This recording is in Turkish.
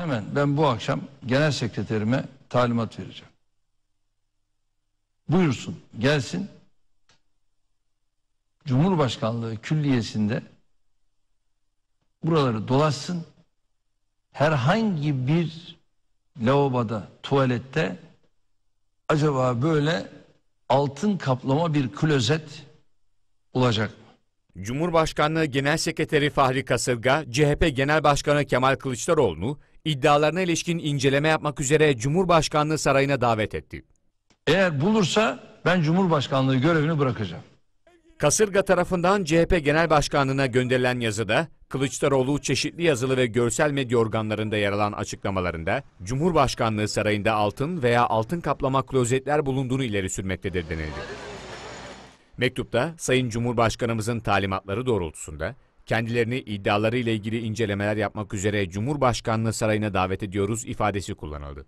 Hemen ben bu akşam genel sekreterime talimat vereceğim. Buyursun, gelsin. Cumhurbaşkanlığı külliyesinde buraları dolaşsın. Herhangi bir lavaboda, tuvalette acaba böyle altın kaplama bir klozet olacak mı? Cumhurbaşkanlığı Genel Sekreteri Fahri Kasırga, CHP Genel Başkanı Kemal Kılıçdaroğlu'nu iddialarına ilişkin inceleme yapmak üzere Cumhurbaşkanlığı Sarayı'na davet etti. Eğer bulursa ben Cumhurbaşkanlığı görevini bırakacağım. Kasırga tarafından CHP Genel Başkanlığı'na gönderilen yazıda, Kılıçdaroğlu çeşitli yazılı ve görsel medya organlarında yer alan açıklamalarında, Cumhurbaşkanlığı Sarayı'nda altın veya altın kaplama klozetler bulunduğunu ileri sürmektedir denildi. Mektupta Sayın Cumhurbaşkanımızın talimatları doğrultusunda kendilerini iddiaları ile ilgili incelemeler yapmak üzere Cumhurbaşkanlığı Sarayı'na davet ediyoruz ifadesi kullanıldı.